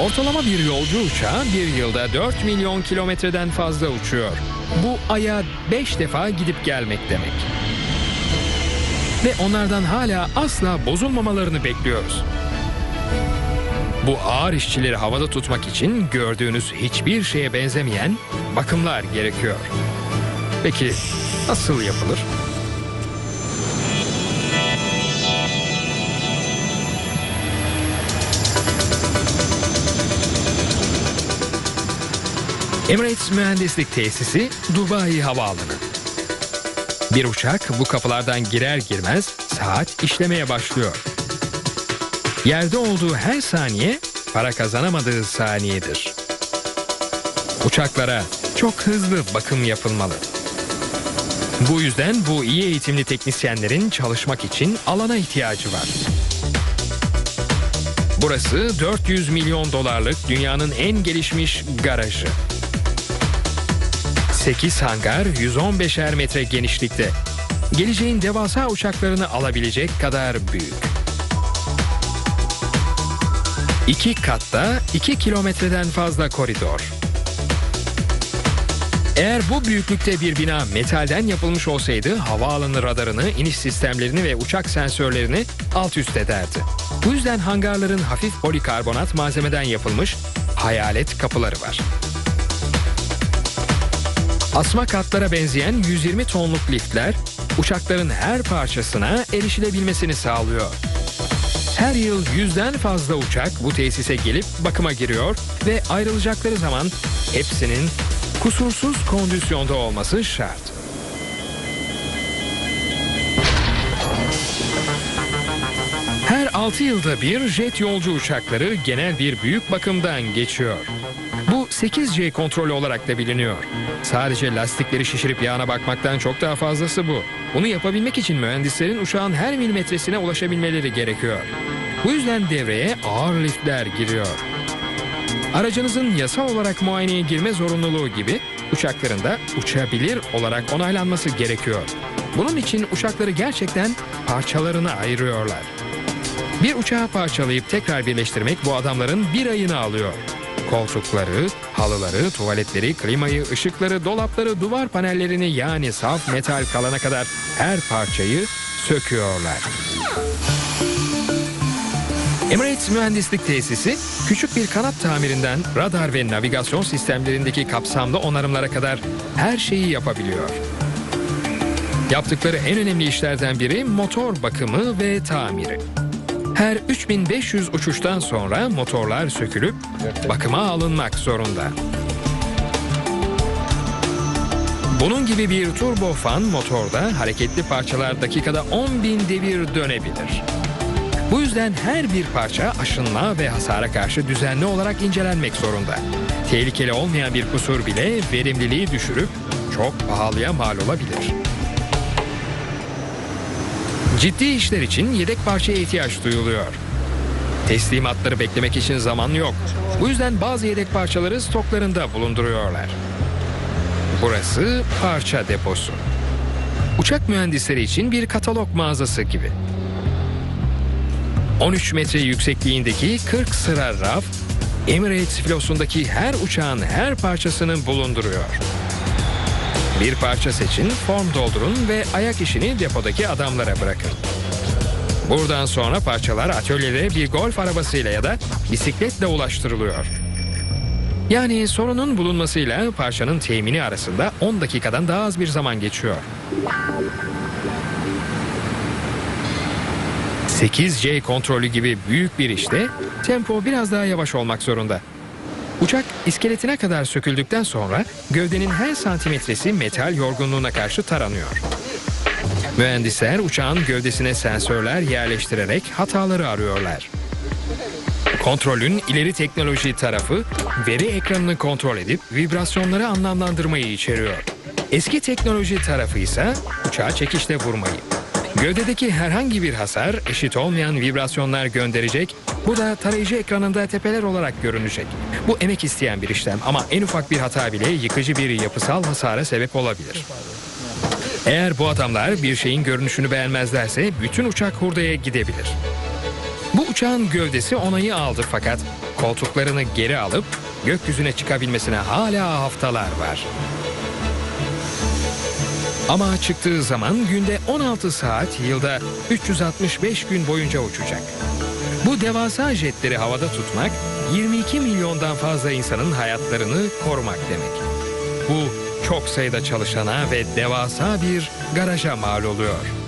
Ortalama bir yolcu uçağı bir yılda 4 milyon kilometreden fazla uçuyor. Bu aya 5 defa gidip gelmek demek. Ve onlardan hala asla bozulmamalarını bekliyoruz. Bu ağır işçileri havada tutmak için gördüğünüz hiçbir şeye benzemeyen bakımlar gerekiyor. Peki nasıl yapılır? Emirates Mühendislik Tesisi Dubai Havaalanı. Bir uçak bu kapılardan girer girmez saat işlemeye başlıyor. Yerde olduğu her saniye para kazanamadığı saniyedir. Uçaklara çok hızlı bakım yapılmalı. Bu yüzden bu iyi eğitimli teknisyenlerin çalışmak için alana ihtiyacı var. Burası 400 milyon dolarlık dünyanın en gelişmiş garajı. 8 hangar 115'er metre genişlikte. Geleceğin devasa uçaklarını alabilecek kadar büyük. İki katta 2 kilometreden fazla koridor. Eğer bu büyüklükte bir bina metalden yapılmış olsaydı havaalanı radarını, iniş sistemlerini ve uçak sensörlerini alt üst ederdi. Bu yüzden hangarların hafif polikarbonat malzemeden yapılmış hayalet kapıları var. Asma katlara benzeyen 120 tonluk liftler uçakların her parçasına erişilebilmesini sağlıyor. Her yıl yüzden fazla uçak bu tesise gelip bakıma giriyor ve ayrılacakları zaman hepsinin kusursuz kondisyonda olması şart. 6 yılda bir jet yolcu uçakları genel bir büyük bakımdan geçiyor. Bu 8C kontrolü olarak da biliniyor. Sadece lastikleri şişirip yağına bakmaktan çok daha fazlası bu. Bunu yapabilmek için mühendislerin uçağın her milimetresine ulaşabilmeleri gerekiyor. Bu yüzden devreye ağır liftler giriyor. Aracınızın yasal olarak muayeneye girme zorunluluğu gibi uçakların da uçabilir olarak onaylanması gerekiyor. Bunun için uçakları gerçekten parçalarına ayırıyorlar. Bir uçağı parçalayıp tekrar birleştirmek bu adamların bir ayını alıyor. Koltukları, halıları, tuvaletleri, klimayı, ışıkları, dolapları, duvar panellerini yani saf metal kalana kadar her parçayı söküyorlar. Emirates Mühendislik Tesisi küçük bir kanat tamirinden radar ve navigasyon sistemlerindeki kapsamlı onarımlara kadar her şeyi yapabiliyor. Yaptıkları en önemli işlerden biri motor bakımı ve tamiri. Her 3500 uçuştan sonra motorlar sökülüp bakıma alınmak zorunda. Bunun gibi bir turbofan motorda hareketli parçalar dakikada 10.000 devir dönebilir. Bu yüzden her bir parça aşınma ve hasara karşı düzenli olarak incelenmek zorunda. Tehlikeli olmayan bir kusur bile verimliliği düşürüp çok pahalıya mal olabilir. Ciddi işler için yedek parçaya ihtiyaç duyuluyor. Teslimatları beklemek için zaman yok. Bu yüzden bazı yedek parçaları stoklarında bulunduruyorlar. Burası parça deposu. Uçak mühendisleri için bir katalog mağazası gibi. 13 metre yüksekliğindeki 40 sıra raf, Emirates filosundaki her uçağın her parçasını bulunduruyor. Bir parça seçin, form doldurun ve ayak işini depodaki adamlara bırakın. Buradan sonra parçalar atölyede bir golf arabasıyla ya da bisikletle ulaştırılıyor. Yani sorunun bulunmasıyla parçanın temini arasında 10 dakikadan daha az bir zaman geçiyor. 8C kontrolü gibi büyük bir işte tempo biraz daha yavaş olmak zorunda. Uçak iskeletine kadar söküldükten sonra gövdenin her santimetresi metal yorgunluğuna karşı taranıyor. Mühendisler uçağın gövdesine sensörler yerleştirerek hataları arıyorlar. Kontrolün ileri teknoloji tarafı veri ekranını kontrol edip vibrasyonları anlamlandırmayı içeriyor. Eski teknoloji tarafı ise uçağa çekişle vurmayı. Gövdedeki herhangi bir hasar eşit olmayan vibrasyonlar gönderecek. Bu da tarayıcı ekranında tepeler olarak görünecek. Bu emek isteyen bir işlem ama en ufak bir hata bile yıkıcı bir yapısal hasara sebep olabilir. Eğer bu adamlar bir şeyin görünüşünü beğenmezlerse bütün uçak hurdaya gidebilir. Bu uçağın gövdesi onayı aldı fakat Koltuklarını geri alıp gökyüzüne çıkabilmesine hala haftalar var. Ama çıktığı zaman günde 16 saat, yılda 365 gün boyunca uçacak. Bu devasa jetleri havada tutmak 22 milyondan fazla insanın hayatlarını korumak demek. Bu çok sayıda çalışana ve devasa bir garaja mal oluyor.